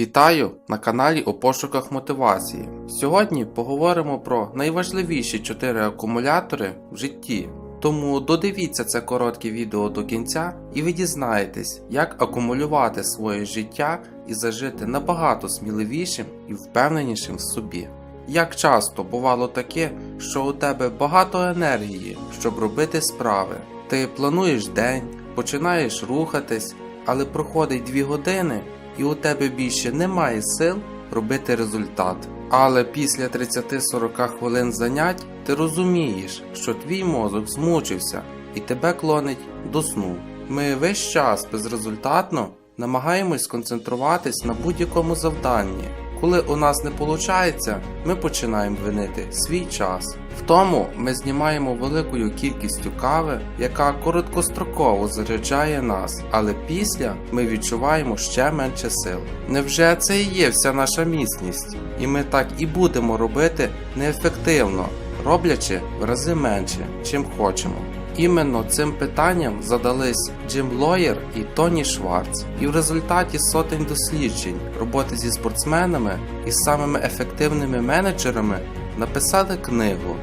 Вітаю на каналі у пошуках мотивації. Сьогодні поговоримо про найважливіші 4 акумулятори в житті. Тому додивіться це коротке відео до кінця і ви дізнаєтесь, як акумулювати своє життя і зажити набагато сміливішим і впевненішим в собі. Як часто бувало таке, що у тебе багато енергії, щоб робити справи. Ти плануєш день, починаєш рухатись, але проходить 2 години, і у тебе більше немає сил робити результат. Але після 30-40 хвилин занять ти розумієш, що твій мозок змучився і тебе клонить до сну. Ми весь час безрезультатно намагаємось сконцентруватись на будь-якому завданні. Коли у нас не виходить, ми починаємо винити свій час. В тому ми знімаємо великою кількістю кави, яка короткостроково заряджає нас, але після ми відчуваємо ще менше сил. Невже це і є вся наша міцність? І ми так і будемо робити неефективно, роблячи в рази менше, чим хочемо. Іменно цим питанням задались Джим Лоєр і Тоні Шварц, і в результаті сотень досліджень роботи зі спортсменами і самими ефективними менеджерами написали книгу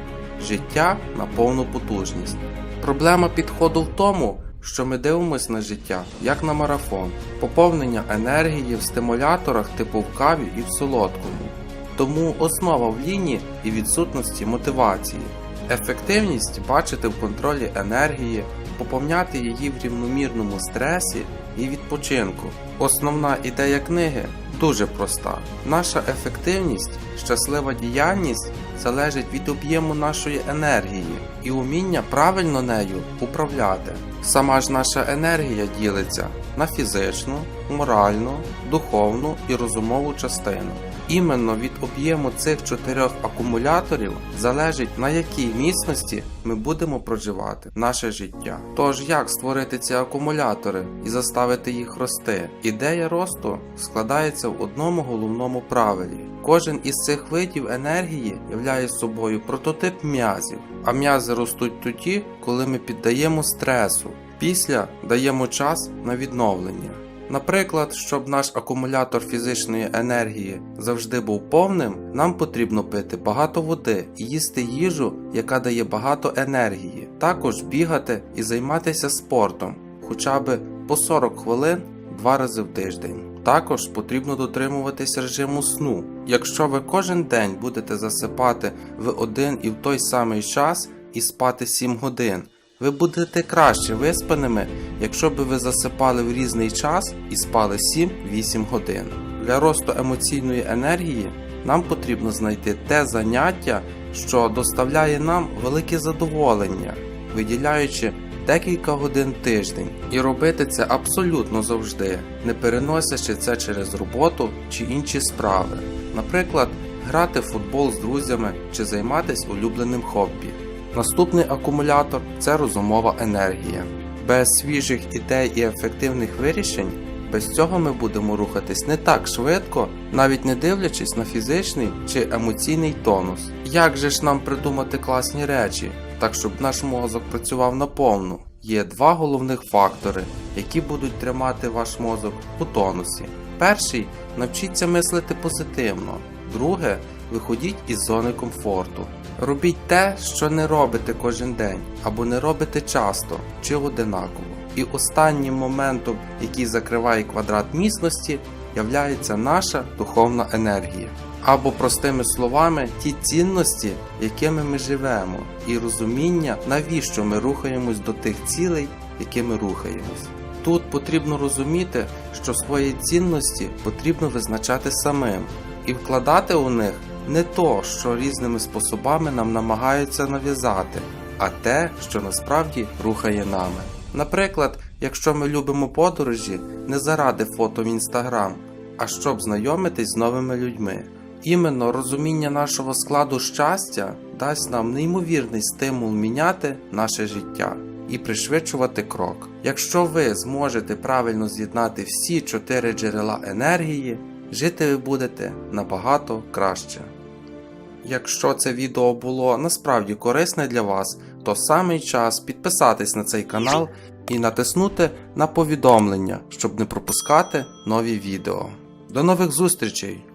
Життя на повну потужність. Проблема підходу в тому, що ми дивимося на життя як на марафон, поповнення енергії в стимуляторах типу в каві і в солодкому. Тому основа в лінії і відсутності мотивації. Ефективність бачити в контролі енергії, поповняти її в рівномірному стресі і відпочинку. Основна ідея книги дуже проста. Наша ефективність, щаслива діяльність залежить від об'єму нашої енергії і уміння правильно нею управляти. Сама ж наша енергія ділиться на фізичну, моральну, духовну і розумову частину. Іменно від об'єму цих чотирьох акумуляторів залежить на якій міцності ми будемо проживати наше життя. Тож як створити ці акумулятори і заставити їх рости? Ідея росту складається в одному головному правилі. Кожен із цих видів енергії являє собою прототип м'язів, а м'язи ростуть тоді, коли ми піддаємо стресу. Після даємо час на відновлення. Наприклад, щоб наш акумулятор фізичної енергії завжди був повним, нам потрібно пити багато води і їсти їжу, яка дає багато енергії, також бігати і займатися спортом, хоча б по 40 хвилин два рази в тиждень. Також потрібно дотримуватися режиму сну. Якщо ви кожен день будете засипати в один і в той самий час і спати 7 годин, ви будете краще виспаними, якщо би ви засипали в різний час і спали 7-8 годин. Для росту емоційної енергії нам потрібно знайти те заняття, що доставляє нам велике задоволення, виділяючи декілька годин тиждень, і робити це абсолютно завжди, не переносячи це через роботу чи інші справи. Наприклад, грати в футбол з друзями чи займатися улюбленим хобі. Наступний акумулятор це розумова енергія. Без свіжих ідей і ефективних вирішень, без цього ми будемо рухатись не так швидко, навіть не дивлячись на фізичний чи емоційний тонус. Як же ж нам придумати класні речі, так щоб наш мозок працював наповну? Є два головних фактори, які будуть тримати ваш мозок у тонусі. Перший навчіться мислити позитивно. Друге виходіть із зони комфорту. Робіть те, що не робите кожен день, або не робите часто чи одинаково. І останнім моментом, який закриває квадрат міцності, являється наша духовна енергія. Або простими словами, ті цінності, якими ми живемо, і розуміння, навіщо ми рухаємось до тих цілей, якими рухаємось. Тут потрібно розуміти, що свої цінності потрібно визначати самим і вкладати у них не то, що різними способами нам намагаються нав'язати, а те, що насправді рухає нами. Наприклад, якщо ми любимо подорожі не заради фото в інстаграм, а щоб знайомитись з новими людьми. Іменно розуміння нашого складу щастя дасть нам неймовірний стимул міняти наше життя і пришвидшувати крок. Якщо ви зможете правильно з'єднати всі чотири джерела енергії, жити ви будете набагато краще. Якщо це відео було насправді корисне для вас, то самий час підписатись на цей канал і натиснути на повідомлення, щоб не пропускати нові відео. До нових зустрічей!